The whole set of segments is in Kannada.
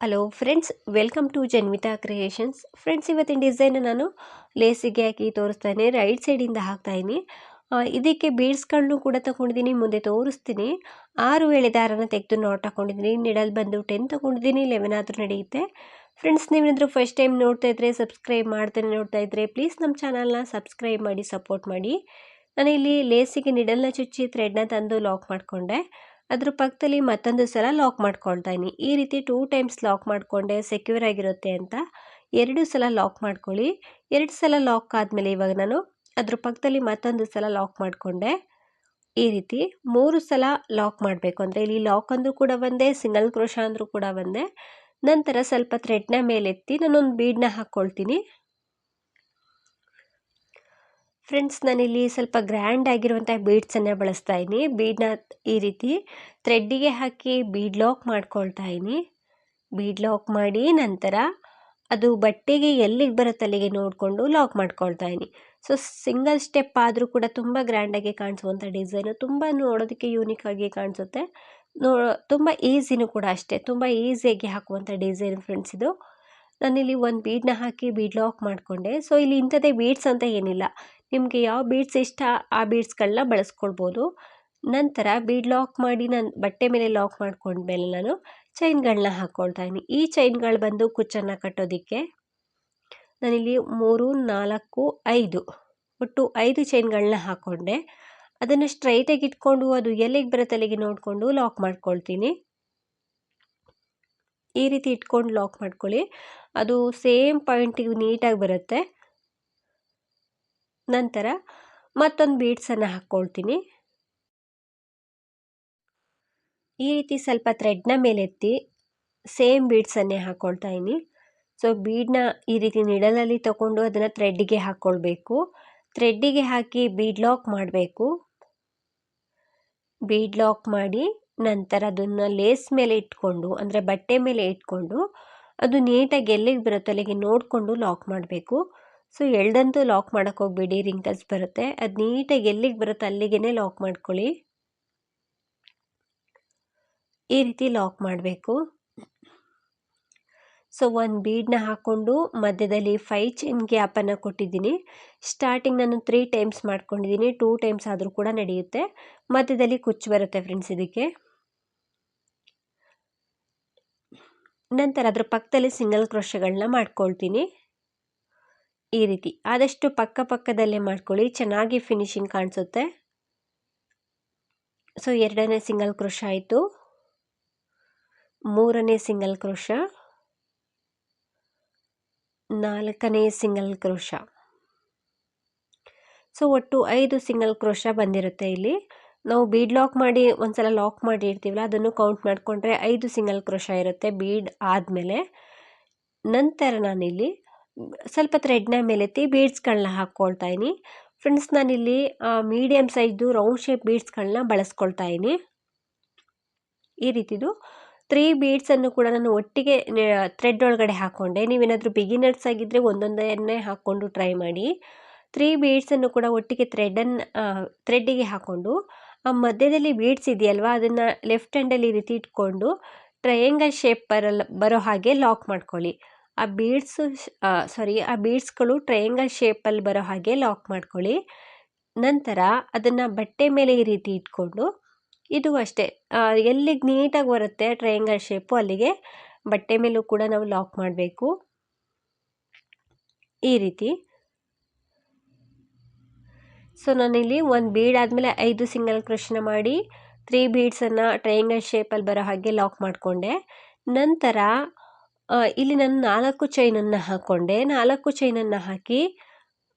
Hello friends welcome to Janvita creations friends ಇವತ್ತಿನ ಡಿಸೈನ್ ನಾನು ಲೇಸಿಗೆ ಹಾಕಿ ತೋರಿಸ್ತಾ ಇದ್ದೀನಿ ರೈಟ್ ಸೈಡಿಂದ ಹಾಕ್ತಾ ಇದ್ದೀನಿ ಇದಕ್ಕೆ ಬೀಡ್ಸ್ಗಳನ್ನು ಕೂಡ ತಗೊಂಡಿದ್ದೀನಿ ಮುಂದೆ ತೋರಿಸ್ತೀನಿ. ಆರು ವೇಳೆ ದಾರನ ತೆಗೆದು ನಾಟ್ ಹಾಕೊಂಡಿದ್ದೀನಿ ನಿಡಲ್ ಬಂದು ಟೆನ್ ತೊಗೊಂಡಿದ್ದೀನಿ ಲೆವೆನ್ ಆದರೂ ನಡೆಯುತ್ತೆ. ಫ್ರೆಂಡ್ಸ್ ನೀವೇನಾದರೂ ಫಸ್ಟ್ ಟೈಮ್ ನೋಡ್ತಾ ಇದ್ದರೆ ಸಬ್ಸ್ಕ್ರೈಬ್ ಮಾಡ್ತಾನೆ ನೋಡ್ತಾ ಇದ್ದರೆ ಪ್ಲೀಸ್ ನಮ್ಮ ಚಾನಲ್ನ ಸಬ್ಸ್ಕ್ರೈಬ್ ಮಾಡಿ ಸಪೋರ್ಟ್ ಮಾಡಿ. ನಾನು ಇಲ್ಲಿ ಲೇಸಿಗೆ ನಿಡಲ್ನ ಚುಚ್ಚಿ ಥ್ರೆಡ್ನ ತಂದು ಲಾಕ್ ಮಾಡಿಕೊಂಡೆ. ಅದ್ರ ಪಕ್ಕದಲ್ಲಿ ಮತ್ತೊಂದು ಸಲ ಲಾಕ್ ಮಾಡ್ಕೊಳ್ತಾ ಇದೀನಿ ಈ ರೀತಿ ಟೂ ಟೈಮ್ಸ್ ಲಾಕ್ ಮಾಡಿಕೊಂಡೆ ಸೆಕ್ಯೂರ್ ಆಗಿರುತ್ತೆ ಅಂತ ಎರಡು ಸಲ ಲಾಕ್ ಮಾಡ್ಕೊಳ್ಳಿ. ಎರಡು ಸಲ ಲಾಕ್ ಆದಮೇಲೆ ಇವಾಗ ನಾನು ಅದ್ರ ಪಕ್ಕದಲ್ಲಿ ಮತ್ತೊಂದು ಸಲ ಲಾಕ್ ಮಾಡಿಕೊಂಡೆ. ಈ ರೀತಿ ಮೂರು ಸಲ ಲಾಕ್ ಮಾಡಬೇಕು ಅಂದರೆ ಇಲ್ಲಿ ಲಾಕ್ ಅಂದರೂ ಕೂಡ ಒಂದೇ ಸಿಂಗಲ್ ಕ್ರೋಶ ಅಂದರೂ ಕೂಡ ಒಂದೇ. ನಂತರ ಸ್ವಲ್ಪ ಥ್ರೆಡ್ನ ಮೇಲೆತ್ತಿ ನಾನೊಂದು ಬೀಡನ್ನ ಹಾಕ್ಕೊಳ್ತೀನಿ ಫ್ರೆಂಡ್ಸ್ ನಾನಿಲ್ಲಿ ಸ್ವಲ್ಪ ಗ್ರ್ಯಾಂಡ್ ಆಗಿರುವಂಥ ಬೀಡ್ಸನ್ನು ಬಳಸ್ತಾ ಇದ್ದೀನಿ. ಬೀಡನ್ನ ಈ ರೀತಿ ಥ್ರೆಡ್ಡಿಗೆ ಹಾಕಿ ಬೀಡ್ ಲಾಕ್ ಮಾಡ್ಕೊಳ್ತಾ ಇದ್ದೀನಿ. ಬೀಡ್ ಲಾಕ್ ಮಾಡಿ ನಂತರ ಅದು ಬಟ್ಟೆಗೆ ಎಲ್ಲಿಗೆ ಬರುತ್ತೆ ಅಲ್ಲಿಗೆ ನೋಡಿಕೊಂಡು ಲಾಕ್ ಮಾಡ್ಕೊಳ್ತಾ ಇದ್ದೀನಿ. ಸೊ ಸಿಂಗಲ್ ಸ್ಟೆಪ್ ಆದರೂ ಕೂಡ ತುಂಬ ಗ್ರ್ಯಾಂಡಾಗಿ ಕಾಣಿಸುವಂಥ ಡಿಸೈನು ತುಂಬ ನೋಡೋದಕ್ಕೆ ಯೂನಿಕ್ ಆಗಿ ಕಾಣಿಸುತ್ತೆ. ನೋ, ತುಂಬ ಈಸಿನೂ ಕೂಡ ಅಷ್ಟೇ. ತುಂಬ ಈಸಿಯಾಗಿ ಹಾಕುವಂಥ ಡಿಸೈನ್ ಫ್ರೆಂಡ್ಸ್ ಇದು. ನಾನಿಲ್ಲಿ ಒಂದು ಬೀಡನ್ನ ಹಾಕಿ ಬೀಡ್ ಲಾಕ್ ಮಾಡಿಕೊಂಡೆ. ಸೊ ಇಲ್ಲಿ ಇಂಥದ್ದೇ ಬೀಡ್ಸ್ ಅಂತ ಏನಿಲ್ಲ. ನಿಮಗೆ ಯಾವ ಬೀಡ್ಸ್ ಇಷ್ಟ, ಆ ಬೀಡ್ಸ್ಗಳನ್ನ ಬಳಸ್ಕೊಳ್ಬೋದು ನಂತರ ಬೀಡ್ ಲಾಕ್ ಮಾಡಿ ನಾನು ಬಟ್ಟೆ ಮೇಲೆ ಲಾಕ್ ಮಾಡ್ಕೊಂಡ್ಮೇಲೆ ನಾನು ಚೈನ್ಗಳನ್ನ ಹಾಕ್ಕೊಳ್ತಾ ಇದ್ದೀನಿ. ಈ ಚೈನ್ಗಳು ಬಂದು ಕುಚ್ಚನ್ನು ಕಟ್ಟೋದಕ್ಕೆ ನಾನಿಲ್ಲಿ ಮೂರು, ನಾಲ್ಕು, ಐದು ಒಟ್ಟು ಐದು ಚೈನ್ಗಳನ್ನ ಹಾಕ್ಕೊಂಡೆ ಅದನ್ನು ಸ್ಟ್ರೈಟಾಗಿ ಇಟ್ಕೊಂಡು ಅದು ಎಲ್ಲಿಗೆ ಬರುತ್ತೆ ಅಲ್ಲಿಗೆ ನೋಡಿಕೊಂಡು ಲಾಕ್ ಮಾಡ್ಕೊಳ್ತೀನಿ. ಈ ರೀತಿ ಇಟ್ಕೊಂಡು ಲಾಕ್ ಮಾಡ್ಕೊಳ್ಳಿ. ಅದು ಸೇಮ್ ಪಾಯಿಂಟಿಗೆ ನೀಟಾಗಿ ಬರುತ್ತೆ. ನಂತರ ಮತ್ತೊಂದು ಬೀಡ್ಸನ್ನು ಹಾಕ್ಕೊಳ್ತೀನಿ. ಈ ರೀತಿ ಸ್ವಲ್ಪ ಥ್ರೆಡ್ನ ಮೇಲೆತ್ತಿ ಸೇಮ್ ಬೀಡ್ಸನ್ನೇ ಹಾಕ್ಕೊಳ್ತಾ ಇದ್ದೀನಿ. ಸೊ ಬೀಡನ್ನ ಈ ರೀತಿ ನಿಡಲಲ್ಲಿ ತಗೊಂಡು ಅದನ್ನು ಥ್ರೆಡ್ಡಿಗೆ ಹಾಕ್ಕೊಳ್ಬೇಕು. ಥ್ರೆಡ್ಡಿಗೆ ಹಾಕಿ ಬೀಡ್ ಲಾಕ್ ಮಾಡಬೇಕು. ಬೀಡ್ ಲಾಕ್ ಮಾಡಿ ನಂತರ ಅದನ್ನು ಲೇಸ್ ಮೇಲೆ ಇಟ್ಕೊಂಡು, ಅಂದರೆ ಬಟ್ಟೆ ಮೇಲೆ ಇಟ್ಕೊಂಡು, ಅದು ನೀಟಾಗಿ ಎಲ್ಲಿಗೆ ಬರುತ್ತೋ ಅಲ್ಲಿಗೆ ನೋಡಿಕೊಂಡು ಲಾಕ್ ಮಾಡಬೇಕು. ಸೊ ಎಳ್ದಂತೂ ಲಾಕ್ ಮಾಡೋಕ್ಕೆ ಹೋಗ್ಬೇಡಿ ರಿಂಕಲ್ಸ್ ಬರುತ್ತೆ. ಅದು ನೀಟಾಗಿ ಎಲ್ಲಿಗೆ ಬರುತ್ತೆ ಅಲ್ಲಿಗೆ ಲಾಕ್ ಮಾಡ್ಕೊಳ್ಳಿ. ಈ ರೀತಿ ಲಾಕ್ ಮಾಡಬೇಕು. ಸೊ ಒಂದು ಬೀಡನ್ನ ಹಾಕ್ಕೊಂಡು ಮಧ್ಯದಲ್ಲಿ ಫೈ ಚೈನ್ ಗ್ಯಾಪನ್ನು ಕೊಟ್ಟಿದ್ದೀನಿ. ಸ್ಟಾರ್ಟಿಂಗ್ ನಾನು ತ್ರೀ ಟೈಮ್ಸ್ ಮಾಡ್ಕೊಂಡಿದ್ದೀನಿ ಟೂ ಟೈಮ್ಸ್ ಆದರೂ ಕೂಡ ನಡೆಯುತ್ತೆ. ಮಧ್ಯದಲ್ಲಿ ಕುಚ್ಚು ಬರುತ್ತೆ ಫ್ರೆಂಡ್ಸ್ ಇದಕ್ಕೆ. ನಂತರ ಅದ್ರ ಪಕ್ಕದಲ್ಲಿ ಸಿಂಗಲ್ ಕ್ರೋಶಗಳನ್ನ ಮಾಡ್ಕೊಳ್ತೀನಿ. ಈ ರೀತಿ. ಆದಷ್ಟು ಪಕ್ಕ ಪಕ್ಕದಲ್ಲೇ ಮಾಡ್ಕೊಳ್ಳಿ. ಚೆನ್ನಾಗಿ ಫಿನಿಶಿಂಗ್ ಕಾಣಿಸುತ್ತೆ. ಸೊ ಎರಡನೇ ಸಿಂಗಲ್ ಕ್ರೋಶ ಆಯಿತು. ಮೂರನೇ ಸಿಂಗಲ್ ಕ್ರೋಶ ನಾಲ್ಕನೇ ಸಿಂಗಲ್ ಕ್ರೋಶ ಸೊ ಒಟ್ಟು ಐದು ಸಿಂಗಲ್ ಕ್ರೋಶ ಬಂದಿರುತ್ತೆ ಇಲ್ಲಿ. ನಾವು ಬೀಡ್ ಲಾಕ್ ಮಾಡಿ, ಒಂದ್ಸಲ ಲಾಕ್ ಮಾಡಿ ಇರ್ತೀವಲ್ಲ ಅದನ್ನು ಕೌಂಟ್ ಮಾಡಿಕೊಂಡ್ರೆ ಐದು ಸಿಂಗಲ್ ಕ್ರೋಶ ಇರುತ್ತೆ ಬೀಡ್ ಆದಮೇಲೆ. ನಂತರ ನಾನಿಲ್ಲಿ ಸ್ವಲ್ಪ ಥ್ರೆಡ್ನ ಮೇಲೆತ್ತಿ ಬೀಡ್ಸ್ಗಳನ್ನ ಹಾಕ್ಕೊಳ್ತಾ ಇದ್ದೀನಿ ಫ್ರೆಂಡ್ಸ್ ನಾನಿಲ್ಲಿ ಮೀಡಿಯಮ್ ಸೈಜ್ದು ರೌಂಡ್ ಶೇಪ್ ಬೀಡ್ಸ್ಗಳನ್ನ ಬಳಸ್ಕೊಳ್ತಾ ಇದ್ದೀನಿ ಈ ರೀತಿದು. ತ್ರೀ ಬೀಡ್ಸನ್ನು ಕೂಡ ನಾನು ಒಟ್ಟಿಗೆ ಥ್ರೆಡ್ ಒಳಗಡೆ ಹಾಕ್ಕೊಂಡೆ ನೀವೇನಾದರೂ ಬಿಗಿನರ್ಸ್ ಆಗಿದ್ದರೆ ಒಂದೊಂದನ್ನೇ ಹಾಕ್ಕೊಂಡು ಟ್ರೈ ಮಾಡಿ. ತ್ರೀ ಬೀಡ್ಸನ್ನು ಕೂಡ ಒಟ್ಟಿಗೆ ಥ್ರೆಡನ್ನು ಥ್ರೆಡ್ಡಿಗೆ ಹಾಕ್ಕೊಂಡು ಆ ಮಧ್ಯದಲ್ಲಿ ಬೀಡ್ಸ್ ಇದೆಯಲ್ವಾ, ಅದನ್ನು ಲೆಫ್ಟ್ ಹ್ಯಾಂಡಲ್ಲಿ ಈ ರೀತಿ ಇಟ್ಕೊಂಡು ಟ್ರಯಾಂಗಲ್ ಶೇಪ್ ಬರಲ್ಲ ಬರೋ ಹಾಗೆ ಲಾಕ್ ಮಾಡ್ಕೊಳ್ಳಿ. ಆ ಬೀಡ್ಸು ಸಾರಿ ಆ ಬೀಡ್ಸ್ಗಳು ಟ್ರಯಾಂಗಲ್ ಶೇಪಲ್ಲಿ ಬರೋ ಹಾಗೆ ಲಾಕ್ ಮಾಡ್ಕೊಳ್ಳಿ. ನಂತರ ಅದನ್ನು ಬಟ್ಟೆ ಮೇಲೆ ಈ ರೀತಿ ಇಟ್ಕೊಂಡು, ಇದು ಅಷ್ಟೇ. ಎಲ್ಲಿಗೆ ನೀಟಾಗಿ ಬರುತ್ತೆ ಟ್ರಯಾಂಗಲ್ ಶೇಪು ಅಲ್ಲಿಗೆ, ಬಟ್ಟೆ ಮೇಲೂ ಕೂಡ ನಾವು ಲಾಕ್ ಮಾಡಬೇಕು. ಈ ರೀತಿ. ಸೊ ನಾನಿಲ್ಲಿ ಒಂದು ಬೀಡ್ ಆದಮೇಲೆ ಐದು ಸಿಂಗಲ್ ಕೃಷ್ಣ ಮಾಡಿ ತ್ರೀ ಬೀಡ್ಸನ್ನು ಟ್ರಯಾಂಗಲ್ ಶೇಪಲ್ಲಿ ಬರೋ ಹಾಗೆ ಲಾಕ್ ಮಾಡಿಕೊಂಡೆ. ನಂತರ ಇಲ್ಲಿ ನಾನು ನಾಲ್ಕು ಚೈನನ್ನು ಹಾಕ್ಕೊಂಡೆ ನಾಲ್ಕು ಚೈನನ್ನು ಹಾಕಿ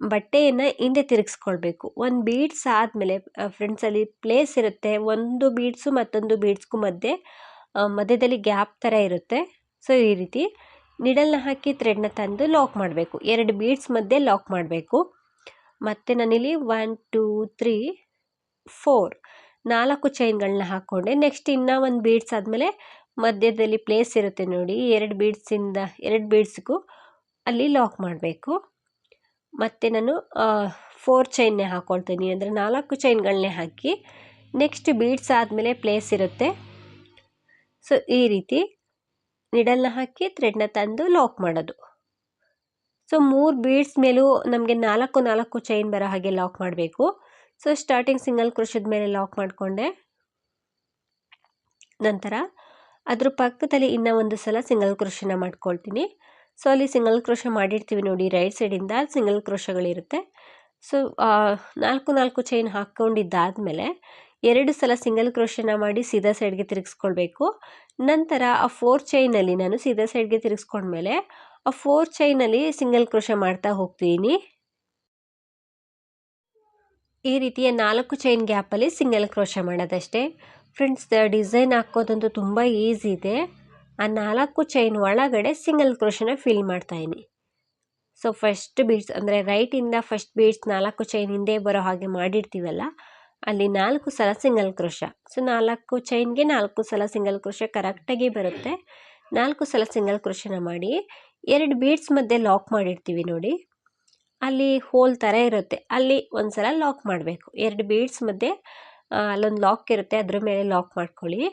ಬಟ್ಟೆಯನ್ನು ಹಿಂದೆ ತಿರುಗಿಸ್ಕೊಳ್ಬೇಕು. ಒಂದು ಬೀಡ್ಸ್ ಆದಮೇಲೆ ಫ್ರೆಂಡ್ಸಲ್ಲಿ ಪ್ಲೇಸ್ ಇರುತ್ತೆ. ಒಂದು ಬೀಡ್ಸು ಮತ್ತೊಂದು ಬೀಡ್ಸ್ಗೂ ಮಧ್ಯೆ ಮಧ್ಯದಲ್ಲಿ ಗ್ಯಾಪ್ ಥರ ಇರುತ್ತೆ. ಸೊ ಈ ರೀತಿ ನಿಡಲ್ನ ಹಾಕಿ ಥ್ರೆಡ್ನ ತಂದು ಲಾಕ್ ಮಾಡಬೇಕು. ಎರಡು ಬೀಡ್ಸ್ ಮಧ್ಯೆ ಲಾಕ್ ಮಾಡಬೇಕು. ಮತ್ತು ನಾನಿಲ್ಲಿ ಒನ್ ಟೂ ತ್ರೀ ಫೋರ್ ನಾಲ್ಕು ಚೈನ್ಗಳನ್ನ ಹಾಕ್ಕೊಂಡೆ ನೆಕ್ಸ್ಟ್ ಇನ್ನೂ ಒಂದು ಬೀಡ್ಸ್ ಆದಮೇಲೆ ಮಧ್ಯದಲ್ಲಿ ಪ್ಲೇಸ್ ಇರುತ್ತೆ ನೋಡಿ. ಎರಡು ಬೀಡ್ಸಿಂದ ಎರಡು ಬೀಡ್ಸ್ಗೂ ಅಲ್ಲಿ ಲಾಕ್ ಮಾಡಬೇಕು. ಮತ್ತು ನಾನು ಫೋರ್ ಚೈನ್ನೇ ಹಾಕ್ಕೊಳ್ತೀನಿ ಅಂದರೆ ನಾಲ್ಕು ಚೈನ್ಗಳನ್ನೇ ಹಾಕಿ ನೆಕ್ಸ್ಟ್ ಬೀಡ್ಸ್ ಆದಮೇಲೆ ಪ್ಲೇಸ್ ಇರುತ್ತೆ. ಸೊ ಈ ರೀತಿ ನಿಡಲ್ನ ಹಾಕಿ ಥ್ರೆಡ್ನ ತಂದು ಲಾಕ್ ಮಾಡೋದು. ಸೊ ಮೂರು ಬೀಡ್ಸ್ ಮೇಲೂ ನಮಗೆ ನಾಲ್ಕು ನಾಲ್ಕು ಚೈನ್ ಬರೋ ಹಾಗೆ ಲಾಕ್ ಮಾಡಬೇಕು. ಸೊ ಸ್ಟಾರ್ಟಿಂಗ್ ಸಿಂಗಲ್ ಕ್ರೋಶದ ಮೇಲೆ ಲಾಕ್ ಮಾಡಿಕೊಂಡೆ. ನಂತರ ಅದ್ರ ಪಕ್ಕದಲ್ಲಿ ಇನ್ನೂ ಒಂದು ಸಲ ಸಿಂಗಲ್ ಕ್ರೋಶನ ಮಾಡ್ಕೊಳ್ತೀನಿ. ಸೊ ಅಲ್ಲಿ ಸಿಂಗಲ್ ಕ್ರೋಶ ಮಾಡಿರ್ತೀವಿ ನೋಡಿ ರೈಟ್ ಸೈಡಿಂದ ಸಿಂಗಲ್ ಕ್ರೋಶಗಳಿರುತ್ತೆ. ಸೊ ನಾಲ್ಕು ನಾಲ್ಕು ಚೈನ್ ಹಾಕ್ಕೊಂಡಿದ್ದಾದಮೇಲೆ ಎರಡು ಸಲ ಸಿಂಗಲ್ ಕ್ರೋಶನ ಮಾಡಿ ಸೀದಾ ಸೈಡ್ಗೆ ತಿರುಗಿಸ್ಕೊಳ್ಬೇಕು. ನಂತರ ಆ ಫೋರ್ ಚೈನಲ್ಲಿ ನಾನು ಸೀದಾ ಸೈಡ್ಗೆ ತಿರುಗಿಸ್ಕೊಂಡ್ಮೇಲೆ ಆ ಫೋರ್ ಚೈನಲ್ಲಿ ಸಿಂಗಲ್ ಕ್ರೋಶ ಮಾಡ್ತಾ ಹೋಗ್ತೀನಿ. ಈ ರೀತಿಯ ನಾಲ್ಕು ಚೈನ್ ಗ್ಯಾಪಲ್ಲಿ ಸಿಂಗಲ್ ಕ್ರೋಶ ಮಾಡೋದಷ್ಟೇ. ಫ್ರೆಂಡ್ಸ್ ಡಿಸೈನ್ ಹಾಕೋದಂತೂ ತುಂಬ ಈಸಿ ಇದೆ. ಆ ನಾಲ್ಕು ಚೈನ್ ಒಳಗಡೆ ಸಿಂಗಲ್ ಕ್ರೋಶನ ಫಿಲ್ ಮಾಡ್ತಾಯಿನಿ ಸೊ ಫಸ್ಟ್ ಬೀಡ್ಸ್ ಅಂದರೆ ರೈಟಿಂದ ಫಸ್ಟ್ ಬೀಡ್ಸ್ ನಾಲ್ಕು ಚೈನ್ ಹಿಂದೆ ಬರೋ ಹಾಗೆ ಮಾಡಿರ್ತೀವಲ್ಲ, ಅಲ್ಲಿ ನಾಲ್ಕು ಸಲ ಸಿಂಗಲ್ ಕ್ರೋಶ ಸೊ ನಾಲ್ಕು ಚೈನ್ಗೆ ನಾಲ್ಕು ಸಲ ಸಿಂಗಲ್ ಕ್ರೋಶ ಕರೆಕ್ಟಾಗಿ ಬರುತ್ತೆ. ನಾಲ್ಕು ಸಲ ಸಿಂಗಲ್ ಕ್ರೋಶನ ಮಾಡಿ, ಎರಡು ಬೀಡ್ಸ್ ಮಧ್ಯೆ ಲಾಕ್ ಮಾಡಿರ್ತೀವಿ ನೋಡಿ. ಅಲ್ಲಿ ಹೋಲ್ ಥರ ಇರುತ್ತೆ. ಅಲ್ಲಿ ಒಂದು ಸಲ ಲಾಕ್ ಮಾಡಬೇಕು. ಎರಡು ಬೀಡ್ಸ್ ಮಧ್ಯೆ ಅಲ್ಲೊಂದು ಲಾಕ್ ಇರುತ್ತೆ, ಅದ್ರ ಮೇಲೆ ಲಾಕ್ ಮಾಡ್ಕೊಳ್ಳಿ.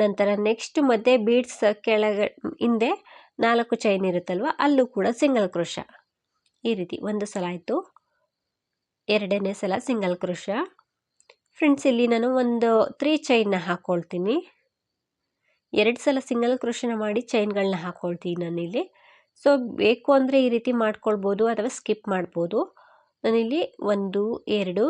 ನಂತರ ನೆಕ್ಸ್ಟ್ ಮತ್ತೆ ಬೀಡ್ಸ್ ಕೆಳಗೆ, ಹಿಂದೆ ನಾಲ್ಕು ಚೈನ್ ಇರುತ್ತಲ್ವ, ಅಲ್ಲೂ ಕೂಡ ಸಿಂಗಲ್ ಕ್ರೋಶ ಈ ರೀತಿ ಒಂದು ಸಲ ಆಯಿತು. ಎರಡನೇ ಸಲ ಸಿಂಗಲ್ ಕ್ರೋಶ ಫ್ರೆಂಡ್ಸ್ ಇಲ್ಲಿ ನಾನು ಒಂದು ತ್ರೀ ಚೈನ್ನ ಹಾಕ್ಕೊಳ್ತೀನಿ ಎರಡು ಸಲ ಸಿಂಗಲ್ ಕ್ರೋಶನ ಮಾಡಿ ಚೈನ್ಗಳನ್ನ ಹಾಕ್ಕೊಳ್ತೀನಿ ನಾನಿಲ್ಲಿ. ಸೊ ಬೇಕು ಅಂದರೆ ಈ ರೀತಿ ಮಾಡ್ಕೊಳ್ಬೋದು ಅಥವಾ ಸ್ಕಿಪ್ ಮಾಡ್ಬೋದು. ನಾನಿಲ್ಲಿ ಒಂದು, ಎರಡು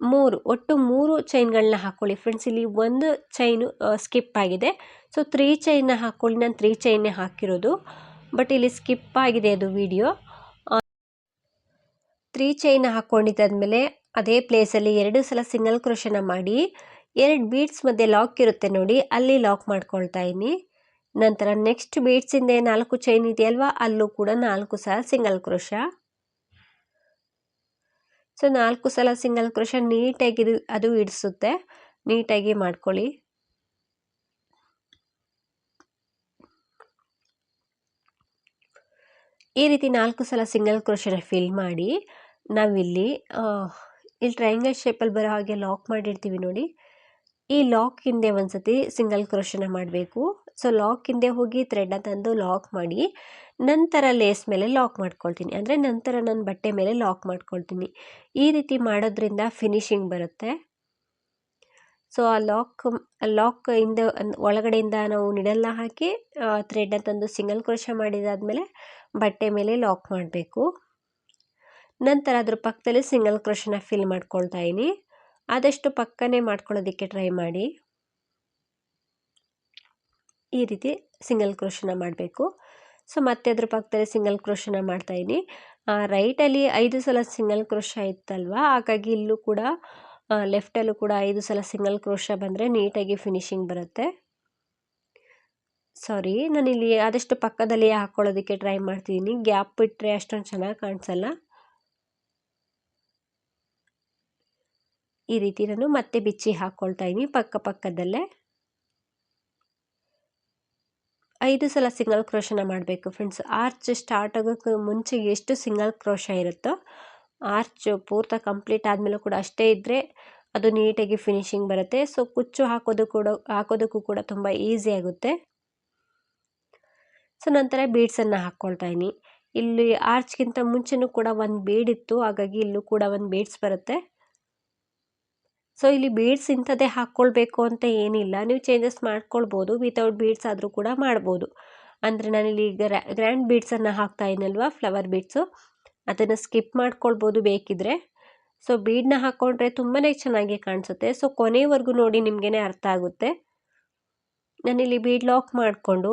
ಮೂರು, ಒಟ್ಟು ಮೂರು ಚೈನ್ಗಳನ್ನ ಹಾಕ್ಕೊಳ್ಳಿ ಫ್ರೆಂಡ್ಸ್ ಇಲ್ಲಿ ಒಂದು ಚೈನು ಸ್ಕಿಪ್ ಆಗಿದೆ. ಸೊ ತ್ರೀ ಚೈನ್ನ ಹಾಕ್ಕೊಳ್ಳಿ ನಾನು ತ್ರೀ ಚೈನ್ನೇ ಹಾಕಿರೋದು. ಬಟ್ ಇಲ್ಲಿ ಸ್ಕಿಪ್ ಆಗಿದೆ ಅದು ವಿಡಿಯೋ ತ್ರೀ ಚೈನ್ ಹಾಕ್ಕೊಂಡಿದ್ದಾದ್ಮೇಲೆ ಅದೇ ಪ್ಲೇಸಲ್ಲಿ ಎರಡು ಸಲ ಸಿಂಗಲ್ ಕ್ರೋಶನ ಮಾಡಿ, ಎರಡು ಬೀಡ್ಸ್ ಮಧ್ಯೆ ಲಾಕ್ ಇರುತ್ತೆ ನೋಡಿ, ಅಲ್ಲಿ ಲಾಕ್ ಮಾಡ್ಕೊಳ್ತಾ ಇದ್ದೀನಿ. ನಂತರ ನೆಕ್ಸ್ಟ್ ಬೀಡ್ಸಿಂದ ನಾಲ್ಕು ಚೈನ್ ಇದೆಯಲ್ವಾ? ಅಲ್ಲೂ ಕೂಡ ನಾಲ್ಕು ಸಲ ಸಿಂಗಲ್ ಕ್ರೋಶ ಸೊ, ನಾಲ್ಕು ಸಲ ಸಿಂಗಲ್ ಕ್ರೋಶ ನೀಟಾಗಿ ಅದು ಇಡಿಸುತ್ತೆ. ನೀಟಾಗಿ ಮಾಡ್ಕೊಳ್ಳಿ. ಈ ರೀತಿ ನಾಲ್ಕು ಸಲ ಸಿಂಗಲ್ ಕ್ರೋಶನ ಫಿಲ್ ಮಾಡಿ, ನಾವಿಲ್ಲಿ ಇಲ್ಲಿ ಟ್ರಯಾಂಗಲ್ ಶೇಪಲ್ಲಿ ಬರೋ ಹಾಗೆ ಲಾಕ್ ಮಾಡಿರ್ತೀವಿ ನೋಡಿ. ಈ ಲಾಕ್ ಹಿಂದೆ ಒಂದ್ಸತಿ ಸಿಂಗಲ್ ಕ್ರೋಶನ ಮಾಡಬೇಕು. ಸೊ, ಲಾಕ್ ಹಿಂದೆ ಹೋಗಿ ಥ್ರೆಡ್ನ ತಂದು ಲಾಕ್ ಮಾಡಿ ನಂತರ ಲೇಸ್ ಮೇಲೆ ಲಾಕ್ ಮಾಡ್ಕೊಳ್ತೀನಿ. ಅಂದರೆ ನಂತರ ನಾನು ಬಟ್ಟೆ ಮೇಲೆ ಲಾಕ್ ಮಾಡ್ಕೊಳ್ತೀನಿ. ಈ ರೀತಿ ಮಾಡೋದ್ರಿಂದ ಫಿನಿಶಿಂಗ್ ಬರುತ್ತೆ. ಸೊ ಆ ಲಾಕ್ ಲಾಕ್ ಇಂದ, ಒಳಗಡೆಯಿಂದ ನಾವು ನಿಡಲ್ನ ಹಾಕಿ ಥ್ರೆಡ್ನ ತಂದು ಸಿಂಗಲ್ ಕ್ರೋಶ ಮಾಡಿದಾದಮೇಲೆ ಬಟ್ಟೆ ಮೇಲೆ ಲಾಕ್ ಮಾಡಬೇಕು. ನಂತರ ಅದ್ರ ಪಕ್ಕದಲ್ಲಿ ಸಿಂಗಲ್ ಕ್ರೋಶನ ಫಿಲ್ ಮಾಡ್ಕೊಳ್ತಾ ಇದ್ದೀನಿ ಆದಷ್ಟು ಪಕ್ಕನೇ ಮಾಡ್ಕೊಳ್ಳೋದಕ್ಕೆ ಟ್ರೈ ಮಾಡಿ. ಈ ರೀತಿ ಸಿಂಗಲ್ ಕ್ರೋಶನ ಮಾಡಬೇಕು. ಸೊ, ಮತ್ತೆ ಅದ್ರ ಪಕ್ಕದಲ್ಲಿ ಸಿಂಗಲ್ ಕ್ರೋಶನ ಮಾಡ್ತಾಯಿದ್ದೀನಿ ರೈಟಲ್ಲಿ ಐದು ಸಲ ಸಿಂಗಲ್ ಕ್ರೋಶ ಇತ್ತಲ್ವ? ಹಾಗಾಗಿ ಇಲ್ಲೂ ಕೂಡ ಲೆಫ್ಟಲ್ಲೂ ಕೂಡ ಐದು ಸಲ ಸಿಂಗಲ್ ಕ್ರೋಶ ಬಂದರೆ ನೀಟಾಗಿ ಫಿನಿಶಿಂಗ್ ಬರುತ್ತೆ. ಸಾರಿ ನಾನಿಲ್ಲಿ ಆದಷ್ಟು ಪಕ್ಕದಲ್ಲಿ ಹಾಕ್ಕೊಳ್ಳೋದಕ್ಕೆ ಟ್ರೈ ಮಾಡ್ತಿದ್ದೀನಿ ಗ್ಯಾಪ್ ಬಿಟ್ಟರೆ ಅಷ್ಟೊಂದು ಚೆನ್ನಾಗಿ ಕಾಣಿಸಲ್ಲ. ಈ ರೀತಿ ನಾನು ಮತ್ತೆ ಬಿಚ್ಚಿ ಹಾಕ್ಕೊಳ್ತಾ ಇದ್ದೀನಿ ಪಕ್ಕ ಪಕ್ಕದಲ್ಲೇ. ಐದು ಸಲ ಸಿಂಗಲ್ ಕ್ರೋಶನ ಮಾಡಬೇಕು ಫ್ರೆಂಡ್ಸ್ ಆರ್ಚ್ ಸ್ಟಾರ್ಟ್ ಆಗೋಕ್ಕೆ ಮುಂಚೆ ಎಷ್ಟು ಸಿಂಗಲ್ ಕ್ರೋಶ ಇರುತ್ತೋ ಆರ್ಚ್ ಪೂರ್ತ ಕಂಪ್ಲೀಟ್ ಆದಮೇಲೂ ಕೂಡ ಅಷ್ಟೇ ಇದ್ದರೆ ಅದು ನೀಟಾಗಿ ಫಿನಿಶಿಂಗ್ ಬರುತ್ತೆ. ಸೊ ಕುಚ್ಚು ಹಾಕೋದು ಕೂಡ, ಹಾಕೋದಕ್ಕೂ ಕೂಡ ತುಂಬ ಈಸಿ ಆಗುತ್ತೆ. ಸೊ ನಂತರ ಬೀಡ್ಸನ್ನು ಹಾಕ್ಕೊಳ್ತಾ ಇಲ್ಲಿ ಆರ್ಚ್ಗಿಂತ ಮುಂಚೆನೂ ಕೂಡ ಒಂದು ಬೀಡ್ ಇತ್ತು, ಹಾಗಾಗಿ ಇಲ್ಲೂ ಕೂಡ ಒಂದು ಬೀಡ್ಸ್ ಬರುತ್ತೆ. ಸೊ ಇಲ್ಲಿ ಬೀಡ್ಸ್ ಇಂಥದ್ದೇ ಹಾಕ್ಕೊಳ್ಬೇಕು ಅಂತ ಏನಿಲ್ಲ. ನೀವು ಚೇಂಜಸ್ ಮಾಡ್ಕೊಳ್ಬೋದು. ವಿತೌಟ್ ಬೀಡ್ಸ್ ಆದರೂ ಕೂಡ ಮಾಡ್ಬೋದು. ಅಂದರೆ ನಾನಿಲ್ಲಿ ಗ್ರ್ಯಾ ಗ್ರ್ಯಾಂಡ್ ಬೀಡ್ಸನ್ನು ಹಾಕ್ತಾ ಇದ್ದೀನಲ್ವ ಫ್ಲವರ್ ಬೀಡ್ಸು ಅದನ್ನು ಸ್ಕಿಪ್ ಮಾಡ್ಕೊಳ್ಬೋದು ಬೇಕಿದ್ರೆ. ಸೊ ಬೀಡ್ನ ಹಾಕ್ಕೊಂಡ್ರೆ ತುಂಬಾ ಚೆನ್ನಾಗಿ ಕಾಣಿಸುತ್ತೆ. ಸೊ ಕೊನೆವರೆಗೂ ನೋಡಿ ನಿಮಗೇ ಅರ್ಥ ಆಗುತ್ತೆ. ನಾನಿಲ್ಲಿ ಬೀಡ್ ಲಾಕ್ ಮಾಡಿಕೊಂಡು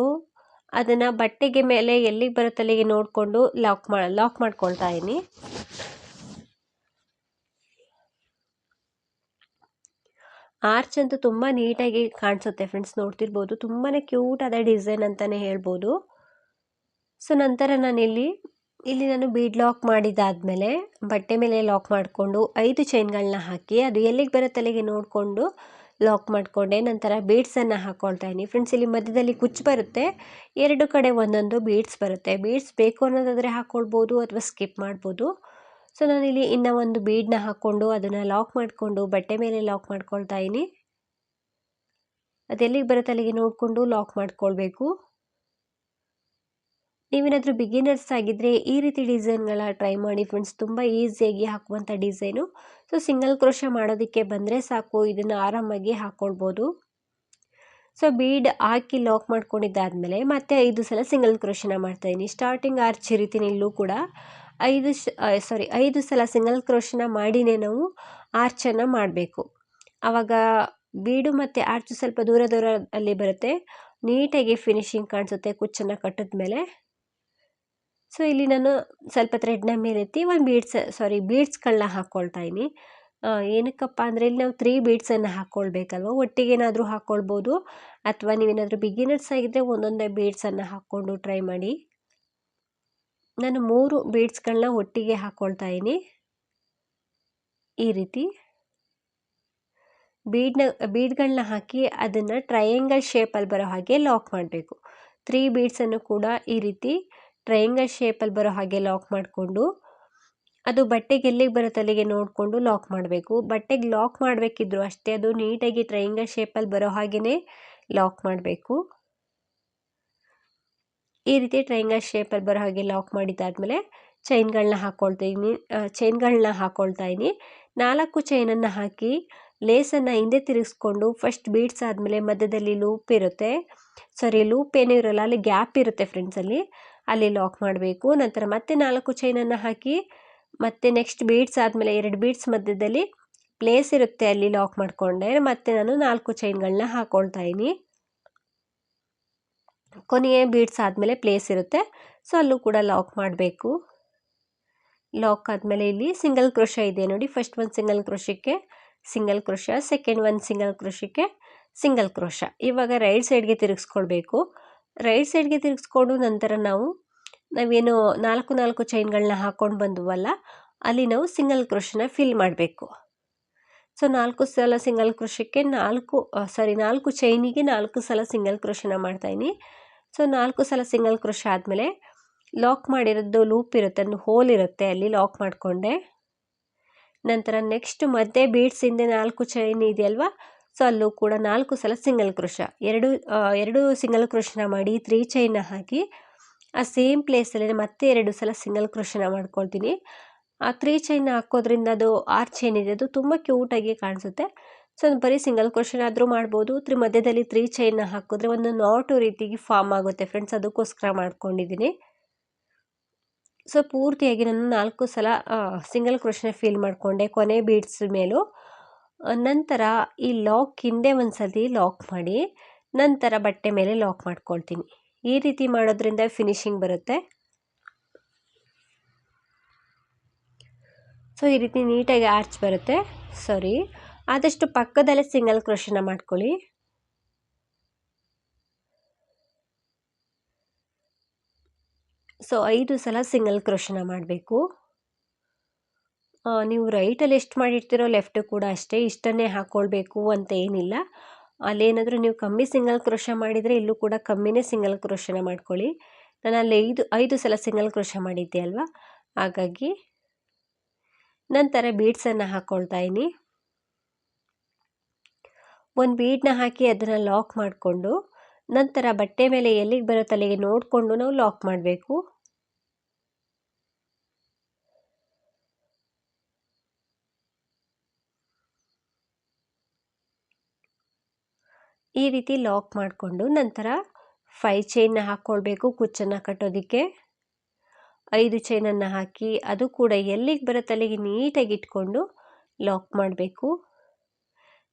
ಅದನ್ನು ಬಟ್ಟೆಗೆ ಮೇಲೆ ಎಲ್ಲಿಗೆ ಬರುತ್ತಲ್ಲಿಗೆ ನೋಡಿಕೊಂಡು ಲಾಕ್ ಮಾ ಲಾಕ್ ಮಾಡ್ಕೊಳ್ತಾ ಇದ್ದೀನಿ ಆರ್ಚ್ ಅಂತೂ ತುಂಬ ನೀಟಾಗಿ ಕಾಣಿಸುತ್ತೆ ಫ್ರೆಂಡ್ಸ್ ನೋಡ್ತಿರ್ಬೋದು. ತುಂಬಾ ಕ್ಯೂಟ್ ಆದ ಡಿಸೈನ್ ಅಂತಲೇ ಹೇಳ್ಬೋದು. ಸೊ ನಂತರ ನಾನಿಲ್ಲಿ, ಇಲ್ಲಿ ನಾನು ಬೀಡ್ ಲಾಕ್ ಮಾಡಿದಾದಮೇಲೆ ಬಟ್ಟೆ ಮೇಲೆ ಲಾಕ್ ಮಾಡಿಕೊಂಡು ಐದು ಚೈನ್ಗಳನ್ನ ಹಾಕಿ, ಅದು ಎಲ್ಲಿಗೆ ಬರುತ್ತೆ ನೋಡಿಕೊಂಡು ಲಾಕ್ ಮಾಡಿಕೊಂಡೆ. ನಂತರ ಬೀಡ್ಸನ್ನು ಹಾಕ್ಕೊಳ್ತಾ ಇದ್ದೀನಿ. ಫ್ರೆಂಡ್ಸ್ ಇಲ್ಲಿ ಮಧ್ಯದಲ್ಲಿ ಕುಚ್ಚು ಬರುತ್ತೆ. ಎರಡು ಕಡೆ ಒಂದೊಂದು ಬೀಡ್ಸ್ ಬರುತ್ತೆ. ಬೀಡ್ಸ್ ಬೇಕು ಅನ್ನೋದಾದರೆ ಹಾಕ್ಕೊಳ್ಬೋದು ಅಥವಾ ಸ್ಕಿಪ್ ಮಾಡ್ಬೋದು. ಸೊ ನಾನಿಲ್ಲಿ ಇನ್ನು ಒಂದು ಬೀಡನ್ನ ಹಾಕ್ಕೊಂಡು ಅದನ್ನು ಲಾಕ್ ಮಾಡಿಕೊಂಡು ಬಟ್ಟೆ ಮೇಲೆ ಲಾಕ್ ಮಾಡ್ಕೊಳ್ತಾ ಇದ್ದೀನಿ ಅದೆಲ್ಲಿಗೆ ಬರುತ್ತೆ ಅಲ್ಲಿಗೆ ನೋಡಿಕೊಂಡು ಲಾಕ್ ಮಾಡಿಕೊಳ್ಬೇಕು. ನೀವೇನಾದರೂ ಬಿಗಿನರ್ಸ್ ಆಗಿದ್ದರೆ ಈ ರೀತಿ ಡಿಸೈನ್ಗಳ ಟ್ರೈ ಮಾಡಿ ಫ್ರೆಂಡ್ಸ್ ತುಂಬ ಈಸಿಯಾಗಿ ಹಾಕುವಂಥ ಡಿಸೈನು ಸೊ ಸಿಂಗಲ್ ಕ್ರೋಶ ಮಾಡೋದಕ್ಕೆ ಬಂದರೆ ಸಾಕು, ಇದನ್ನು ಆರಾಮಾಗಿ ಹಾಕ್ಕೊಳ್ಬೋದು ಸೊ ಬೀಡ್ ಹಾಕಿ ಲಾಕ್ ಮಾಡ್ಕೊಂಡಿದ್ದಾದಮೇಲೆ ಮತ್ತೆ ಐದು ಸಲ ಸಿಂಗಲ್ ಕ್ರೋಶನ ಮಾಡ್ತಾಯಿದ್ದೀನಿ ಸ್ಟಾರ್ಟಿಂಗ್ ಆರ್ಚ್ ರೀತಿನಲ್ಲೂ ಕೂಡ. ಐದು ಸಾರಿ ಐದು ಸಲ ಸಿಂಗಲ್ ಕ್ರೋಶನ ಮಾಡಿನೇ ನಾವು ಆರ್ಚನ್ನು ಮಾಡಬೇಕು. ಆವಾಗ ಬೀಡು ಮತ್ತು ಆರ್ಚು ಸ್ವಲ್ಪ ದೂರ ದೂರ ಅಲ್ಲಿ ಬರುತ್ತೆ. ನೀಟಾಗಿ ಫಿನಿಶಿಂಗ್ ಕಾಣಿಸುತ್ತೆ ಕುಚ್ಚನ್ನು ಕಟ್ಟಿದ ಮೇಲೆ ಸೊ ಇಲ್ಲಿ ನಾನು ಸ್ವಲ್ಪ ಥ್ರೆಡ್ನ ಮೇಲೆತ್ತಿ ಒಂದು ಬೀಡ್ಸ್ ಸಾರಿ ಬೀಡ್ಸ್ಗಳನ್ನ ಹಾಕ್ಕೊಳ್ತಾ ಇದ್ದೀನಿ. ಏನಕ್ಕಪ್ಪ ಅಂದರೆ ಇಲ್ಲಿ ನಾವು ತ್ರೀ ಬೀಡ್ಸನ್ನು ಹಾಕ್ಕೊಳ್ಬೇಕಲ್ವ ಒಟ್ಟಿಗೆ ಏನಾದರೂ ಹಾಕ್ಕೊಳ್ಬೋದು ಅಥವಾ ನೀವೇನಾದರೂ ಬಿಗಿನರ್ಸ್ ಆಗಿದ್ದರೆ ಒಂದೊಂದೇ ಬೀಡ್ಸನ್ನು ಹಾಕ್ಕೊಂಡು ಟ್ರೈ ಮಾಡಿ. ನಾನು ಮೂರು ಬೀಡ್ಸ್ಗಳನ್ನ ಒಟ್ಟಿಗೆ ಹಾಕ್ಕೊಳ್ತಾ ಇದ್ದೀನಿ. ಈ ರೀತಿ. ಬೀಡ್ನ ಬೀಡ್ಗಳನ್ನ ಹಾಕಿ ಅದನ್ನು ಟ್ರಯಾಂಗಲ್ ಶೇಪಲ್ಲಿ ಬರೋ ಹಾಗೆ ಲಾಕ್ ಮಾಡಬೇಕು. ತ್ರೀ ಬೀಡ್ಸನ್ನು ಕೂಡ ಈ ರೀತಿ ಟ್ರಯಾಂಗಲ್ ಶೇಪಲ್ಲಿ ಬರೋ ಹಾಗೆ ಲಾಕ್ ಮಾಡಿಕೊಂಡು, ಅದು ಬಟ್ಟೆಗೆ ಎಲ್ಲಿಗೆ ಬರೋ ಅಲ್ಲಿಗೆ ನೋಡಿಕೊಂಡು ಲಾಕ್ ಮಾಡಬೇಕು. ಬಟ್ಟೆಗೆ ಲಾಕ್ ಮಾಡಬೇಕಿದ್ರು ಅಷ್ಟೇ, ಅದು ನೀಟಾಗಿ ಟ್ರಯಾಂಗಲ್ ಶೇಪಲ್ಲಿ ಬರೋ ಹಾಗೆಯೇ ಲಾಕ್ ಮಾಡಬೇಕು. ಈ ರೀತಿ ಟ್ರಯಾಂಗಲ್ ಶೇಪಲ್ಲಿ ಬರೋ ಹಾಗೆ ಲಾಕ್ ಮಾಡಿದ್ದಾದಮೇಲೆ ಚೈನ್ಗಳನ್ನ ಹಾಕ್ಕೊಳ್ತೀನಿ ಚೈನ್ಗಳನ್ನ ಹಾಕ್ಕೊಳ್ತಾ ಇದ್ದೀನಿ ನಾಲ್ಕು ಚೈನನ್ನು ಹಾಕಿ ಲೇಸನ್ನು ಹಿಂದೆ ತಿರುಗಿಸ್ಕೊಂಡು ಫಸ್ಟ್ ಬೀಡ್ಸ್ ಆದಮೇಲೆ ಮಧ್ಯದಲ್ಲಿ ಲೂಪ್ ಇರುತ್ತೆ. ಸಾರಿ ಲೂಪ್ ಏನೂ ಇರೋಲ್ಲ, ಅಲ್ಲಿ ಗ್ಯಾಪ್ ಇರುತ್ತೆ ಫ್ರೆಂಡ್ಸಲ್ಲಿ ಅಲ್ಲಿ. ಲಾಕ್ ಮಾಡಬೇಕು. ನಂತರ ಮತ್ತೆ ನಾಲ್ಕು ಚೈನನ್ನು ಹಾಕಿ ಮತ್ತೆ ನೆಕ್ಸ್ಟ್ ಬೀಡ್ಸ್ ಆದಮೇಲೆ ಎರಡು ಬೀಡ್ಸ್ ಮಧ್ಯದಲ್ಲಿ ಪ್ಲೇಸ್ ಇರುತ್ತೆ ಅಲ್ಲಿ ಲಾಕ್ ಮಾಡಿಕೊಂಡೆ. ಮತ್ತೆ ನಾನು ನಾಲ್ಕು ಚೈನ್ಗಳನ್ನ ಹಾಕ್ಕೊಳ್ತಾ ಇದ್ದೀನಿ ಕೊನೆಯ ಬೀಡ್ಸ್ ಆದಮೇಲೆ ಪ್ಲೇಸ್ ಇರುತ್ತೆ. ಸೊ ಅಲ್ಲೂ ಕೂಡ ಲಾಕ್ ಮಾಡಬೇಕು. ಲಾಕ್ ಆದಮೇಲೆ ಇಲ್ಲಿ ಸಿಂಗಲ್ ಕ್ರೋಶ ಇದೆ ನೋಡಿ. ಫಸ್ಟ್ ಒಂದು ಸಿಂಗಲ್ ಕ್ರೋಶಕ್ಕೆ ಸಿಂಗಲ್ ಕ್ರೋಶ ಸೆಕೆಂಡ್ ಒಂದು ಸಿಂಗಲ್ ಕ್ರೋಶಕ್ಕೆ ಸಿಂಗಲ್ ಕ್ರೋಶ ಇವಾಗ ರೈಟ್ ಸೈಡ್ಗೆ ತಿರುಗಿಸ್ಕೊಳ್ಬೇಕು. ರೈಟ್ ಸೈಡ್ಗೆ ತಿರುಗಿಸ್ಕೊಂಡು ನಂತರ ನಾವು, ನಾವೇನು ನಾಲ್ಕು ನಾಲ್ಕು ಚೈನ್ಗಳನ್ನ ಹಾಕ್ಕೊಂಡು ಬಂದುವಲ್ಲ, ಅಲ್ಲಿ ನಾವು ಸಿಂಗಲ್ ಕ್ರೋಶನ ಫಿಲ್ ಮಾಡಬೇಕು. ಸೊ, ನಾಲ್ಕು ಸಲ ಸಿಂಗಲ್ ಕ್ರೋಶಕ್ಕೆ ನಾಲ್ಕು ಸಾರಿ, ನಾಲ್ಕು ಚೈನಿಗೆ ನಾಲ್ಕು ಸಲ ಸಿಂಗಲ್ ಕ್ರೋಶನ ಮಾಡ್ತಾಯಿನಿ ಸೊ, ನಾಲ್ಕು ಸಲ ಸಿಂಗಲ್ ಕ್ರೋಶ ಆದಮೇಲೆ ಲಾಕ್ ಮಾಡಿರೋದು ಲೂಪ್ ಇರುತ್ತೆ, ಒಂದು ಹೋಲ್ ಇರುತ್ತೆ ಅಲ್ಲಿ ಲಾಕ್ ಮಾಡಿಕೊಂಡೆ. ನಂತರ ನೆಕ್ಸ್ಟ್ ಮಧ್ಯೆ ಬೀಡ್ಸ್ ಹಿಂದೆ ನಾಲ್ಕು ಚೈನ್ ಇದೆಯಲ್ವಾ, ಸೊ, ಅಲ್ಲೂ ಕೂಡ ನಾಲ್ಕು ಸಲ ಸಿಂಗಲ್ ಕ್ರೋಶ. ಎರಡು ಎರಡು ಸಿಂಗಲ್ ಕ್ರೋಶನ ಮಾಡಿ ತ್ರೀ ಚೈನ ಹಾಕಿ, ಆ ಸೇಮ್ ಪ್ಲೇಸಲ್ಲಿ ಮತ್ತೆ ಎರಡು ಸಲ ಸಿಂಗಲ್ ಕ್ರೋಶನ ಮಾಡ್ಕೊಳ್ತೀನಿ. ಆ ತ್ರೀ ಚೈನ್ ಹಾಕೋದ್ರಿಂದ ಅದು ಆರ್ ಚೈನ್ ಇದೆ. ಅದು ತುಂಬ ಕ್ಯೂಟಾಗಿ ಕಾಣಿಸುತ್ತೆ. ಸೊ ಬರೀ ಸಿಂಗಲ್ ಕ್ವಶನ್ ಆದರೂ ಮಾಡ್ಬೋದು. ತ್ರಿ ಮಧ್ಯದಲ್ಲಿ ತ್ರೀ ಚೈನ್ ಹಾಕಿದ್ರೆ ಒಂದು ನಾಟು ರೀತಿಗೆ ಫಾರ್ಮ್ ಆಗುತ್ತೆ ಫ್ರೆಂಡ್ಸ್. ಅದಕ್ಕೋಸ್ಕರ ಮಾಡ್ಕೊಂಡಿದ್ದೀನಿ. ಸೊ, ಪೂರ್ತಿಯಾಗಿ ನಾನು ನಾಲ್ಕು ಸಲ ಸಿಂಗಲ್ ಕ್ರೋಶನ ಫೀಲ್ ಮಾಡಿಕೊಂಡೆ ಕೊನೆ ಬೀಡ್ಸ್ ಮೇಲೂ. ನಂತರ ಈ ಲಾಕ್ ಹಿಂದೆ ಒಂದು ಸತಿ ಲಾಕ್ ಮಾಡಿ, ನಂತರ ಬಟ್ಟೆ ಮೇಲೆ ಲಾಕ್ ಮಾಡ್ಕೊಳ್ತೀನಿ. ಈ ರೀತಿ ಮಾಡೋದ್ರಿಂದ ಫಿನಿಶಿಂಗ್ ಬರುತ್ತೆ. ಸೊ, ಈ ರೀತಿ ನೀಟಾಗಿ ಆರ್ಚ್ ಬರುತ್ತೆ. ಸಾರಿ. ಆದಷ್ಟು ಪಕ್ಕದಲ್ಲೇ ಸಿಂಗಲ್ ಕ್ರೋಶನ ಮಾಡ್ಕೊಳ್ಳಿ. ಸೊ, ಐದು ಸಲ ಸಿಂಗಲ್ ಕ್ರೋಶನ ಮಾಡಬೇಕು. ನೀವು ರೈಟಲ್ಲಿ ಎಷ್ಟು ಮಾಡಿರ್ತೀರೋ ಲೆಫ್ಟು ಕೂಡ ಅಷ್ಟೇ, ಇಷ್ಟನ್ನೇ ಹಾಕ್ಕೊಳ್ಬೇಕು ಅಂತ ಏನಿಲ್ಲ. ಅಲ್ಲೇನಾದರೂ ನೀವು ಕಮ್ಮಿ ಸಿಂಗಲ್ ಕ್ರೋಶ ಮಾಡಿದರೆ ಇಲ್ಲೂ ಕೂಡ ಕಮ್ಮಿನೇ ಸಿಂಗಲ್ ಕ್ರೋಶನ ಮಾಡ್ಕೊಳ್ಳಿ. ನಾನು ಅಲ್ಲಿ ಐದು ಐದು ಸಲ ಸಿಂಗಲ್ ಕ್ರೋಶ ಮಾಡಿದ್ದೆ ಅಲ್ವಾ? ಹಾಗಾಗಿ ನಂತರ ಬೀಡ್ಸನ್ನು ಹಾಕ್ಕೊಳ್ತಾ ಇದ್ದೀನಿ. ಒಂದು ಬೀಡನ್ನ ಹಾಕಿ ಅದನ್ನು ಲಾಕ್ ಮಾಡಿಕೊಂಡು ನಂತರ ಬಟ್ಟೆ ಮೇಲೆ ಎಲ್ಲಿಗೆ ಬರೋ ತಲೆಗೆ ನೋಡಿಕೊಂಡು ನಾವು ಲಾಕ್ ಮಾಡಬೇಕು. ಈ ರೀತಿ ಲಾಕ್ ಮಾಡಿಕೊಂಡು ನಂತರ ಫೈ ಚೈನ್ನ ಹಾಕ್ಕೊಳ್ಬೇಕು ಕುಚ್ಚನ್ನು ಕಟ್ಟೋದಕ್ಕೆ. ಐದು ಚೈನನ್ನು ಹಾಕಿ ಅದು ಕೂಡ ಎಲ್ಲಿಗೆ ಬರುತ್ತೆ ಅಲ್ಲಿಗೆ ನೀಟಾಗಿ ಇಟ್ಕೊಂಡು ಲಾಕ್ ಮಾಡಬೇಕು.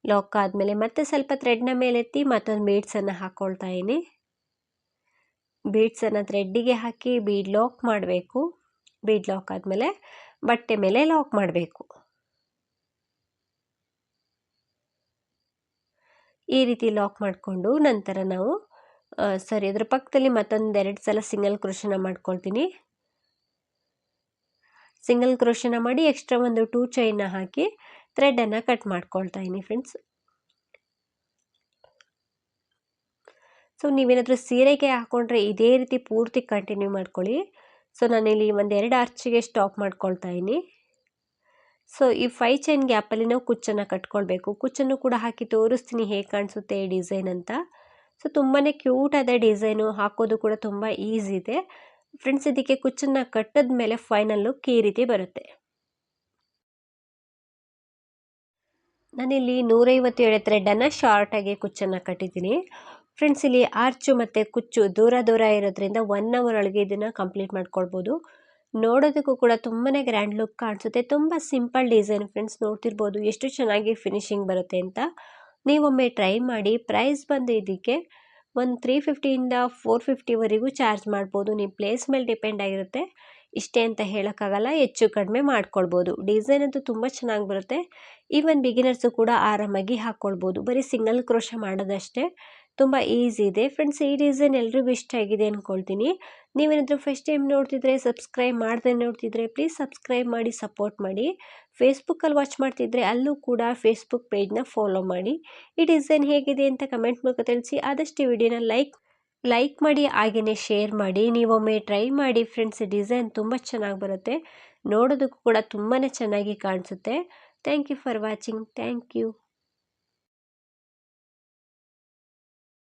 ಲಾಕ್ ಆದಮೇಲೆ ಮತ್ತೆ ಸ್ವಲ್ಪ ಥ್ರೆಡ್ನ ಮೇಲೆತ್ತಿ ಮತ್ತೊಂದು ಬೀಡ್ಸನ್ನು ಹಾಕ್ಕೊಳ್ತಾ ಇದ್ದೀನಿ. ಬೀಡ್ಸನ್ನು ಥ್ರೆಡ್ಡಿಗೆ ಹಾಕಿ ಬೀಡ್ ಲಾಕ್ ಮಾಡಬೇಕು. ಬೀಡ್ ಲಾಕ್ ಆದಮೇಲೆ ಬಟ್ಟೆ ಮೇಲೆ ಲಾಕ್ ಮಾಡಬೇಕು. ಈ ರೀತಿ ಲಾಕ್ ಮಾಡಿಕೊಂಡು ನಂತರ ನಾವು ಸರಿ, ಅದರ ಪಕ್ಕದಲ್ಲಿ ಮತ್ತೊಂದು ಎರಡು ಸಲ ಸಿಂಗಲ್ ಕ್ರೋಶನ ಮಾಡ್ಕೊಳ್ತೀನಿ. ಸಿಂಗಲ್ ಕ್ರೋಶನ ಮಾಡಿ ಎಕ್ಸ್ಟ್ರಾ ಒಂದು ಟೂ ಚೈನ್ನ ಹಾಕಿ ಥ್ರೆಡನ್ನು ಕಟ್ ಮಾಡ್ಕೊಳ್ತಾ ಇದ್ದೀನಿ ಫ್ರೆಂಡ್ಸ್ ಸೊ ನೀವೇನಾದರೂ ಸೀರೆಗೆ ಹಾಕ್ಕೊಂಡ್ರೆ ಇದೇ ರೀತಿ ಪೂರ್ತಿ ಕಂಟಿನ್ಯೂ ಮಾಡ್ಕೊಳ್ಳಿ. ಸೊ ನಾನಿಲ್ಲಿ ಒಂದು ಎರಡು ಆರ್ಚಿಗೆ ಸ್ಟಾಪ್ ಮಾಡ್ಕೊಳ್ತಾ ಇದ್ದೀನಿ ಸೊ ಈ ಫೈ ಚೈನ್ ಗ್ಯಾಪಲ್ಲಿ ನಾವು ಕುಚ್ಚನ್ನು ಕಟ್ಕೊಳ್ಬೇಕು. ಕುಚ್ಚನ್ನು ಕೂಡ ಹಾಕಿ ತೋರಿಸ್ತೀನಿ ಹೇಗೆ ಕಾಣಿಸುತ್ತೆ ಈ ಡಿಸೈನ್ ಅಂತ. ಸೊ ತುಂಬಾ ಕ್ಯೂಟ್ ಆದ ಡಿಸೈನು ಹಾಕೋದು ಕೂಡ ತುಂಬ ಈಸಿ ಇದೆ. ಫ್ರೆಂಡ್ಸ್ ಇದಕ್ಕೆ ಕುಚ್ಚನ್ನು ಕಟ್ಟಿದ ಮೇಲೆ ಫೈನಲ್ ಲುಕ್ ಈ ರೀತಿ ಬರುತ್ತೆ. ನಾನಿಲ್ಲಿ ನೂರೈವತ್ತು ಏಳು ಥ್ರೆಡ್ಡನ್ನು ಶಾರ್ಟಾಗಿ ಕುಚ್ಚನ್ನು ಕಟ್ಟಿದ್ದೀನಿ. ಫ್ರೆಂಡ್ಸ್ ಇಲ್ಲಿ ಆರ್ಚು ಮತ್ತು ಕುಚ್ಚು ದೂರ ದೂರ ಇರೋದ್ರಿಂದ ಒನ್ ಅವರ್ ಒಳಗೆ ಇದನ್ನು ಕಂಪ್ಲೀಟ್ ಮಾಡ್ಕೊಳ್ಬೋದು. ನೋಡೋದಕ್ಕೂ ಕೂಡ ತುಂಬಾ ಗ್ರ್ಯಾಂಡ್ ಲುಕ್ ಕಾಣಿಸುತ್ತೆ. ತುಂಬ ಸಿಂಪಲ್ ಡಿಸೈನ್ ಫ್ರೆಂಡ್ಸ್ ನೋಡ್ತಿರ್ಬೋದು ಎಷ್ಟು ಚೆನ್ನಾಗಿ ಫಿನಿಶಿಂಗ್ ಬರುತ್ತೆ ಅಂತ. ನೀವೊಮ್ಮೆ ಟ್ರೈ ಮಾಡಿ ಪ್ರೈಸ್ ಬಂದು ಇದಕ್ಕೆ ಒಂದು ತ್ರೀ ಫಿಫ್ಟಿಯಿಂದ ಫೋರ್ ಫಿಫ್ಟಿವರೆಗೂ ಚಾರ್ಜ್ ಮಾಡ್ಬೋದು. ನಿಮ್ಮ ಪ್ಲೇಸ್ ಮೇಲೆ ಡಿಪೆಂಡ್ ಆಗಿರುತ್ತೆ. ಇಷ್ಟೇ ಅಂತ ಹೇಳೋಕ್ಕಾಗಲ್ಲ, ಹೆಚ್ಚು ಕಡಿಮೆ ಮಾಡ್ಕೊಳ್ಬೋದು. ಡಿಸೈನ್ ಅಂತೂ ತುಂಬ ಚೆನ್ನಾಗಿ ಬರುತ್ತೆ. ಈವನ್ ಬಿಗಿನರ್ಸು ಕೂಡ ಆರಾಮಾಗಿ ಹಾಕ್ಕೊಳ್ಬೋದು ಬರೀ ಸಿಂಗಲ್ ಕ್ರೋಶ ಮಾಡೋದಷ್ಟೇ. ತುಂಬ ಈಸಿ ಇದೆ. ಫ್ರೆಂಡ್ಸ್ ಈ ಡಿಸೈನ್ ಎಲ್ರಿಗೂ ಇಷ್ಟ ಆಗಿದೆ ಅಂದ್ಕೊಳ್ತೀನಿ ನೀವೇನಾದರೂ ಫಸ್ಟ್ ಟೈಮ್ ನೋಡ್ತಿದ್ರೆ ಸಬ್ಸ್ಕ್ರೈಬ್ ಮಾಡದೆ ನೋಡ್ತಿದ್ರೆ ಪ್ಲೀಸ್ ಸಬ್ಸ್ಕ್ರೈಬ್ ಮಾಡಿ ಸಪೋರ್ಟ್ ಮಾಡಿ. ಫೇಸ್ಬುಕ್ಕಲ್ಲಿ ವಾಚ್ ಮಾಡ್ತಿದ್ರೆ ಅಲ್ಲೂ ಕೂಡ ಫೇಸ್ಬುಕ್ ಪೇಜ್ನ ಫಾಲೋ ಮಾಡಿ. ಈ ಡಿಸೈನ್ ಹೇಗಿದೆ ಅಂತ ಕಮೆಂಟ್ ಮೂಲಕ ತಿಳಿಸಿ. ಆದಷ್ಟು ವಿಡಿಯೋನ ಲೈಕ್ ಲೈಕ್ ಮಾಡಿ ಹಾಗೆಯೇ ಶೇರ್ ಮಾಡಿ. ನೀವೊಮ್ಮೆ ಟ್ರೈ ಮಾಡಿ ಫ್ರೆಂಡ್ಸ್ ಡಿಸೈನ್ ತುಂಬ ಚೆನ್ನಾಗಿ ಬರುತ್ತೆ. ನೋಡೋದಕ್ಕೂ ಕೂಡ ತುಂಬಾ ಚೆನ್ನಾಗಿ ಕಾಣಿಸುತ್ತೆ. Thank you for watching thank you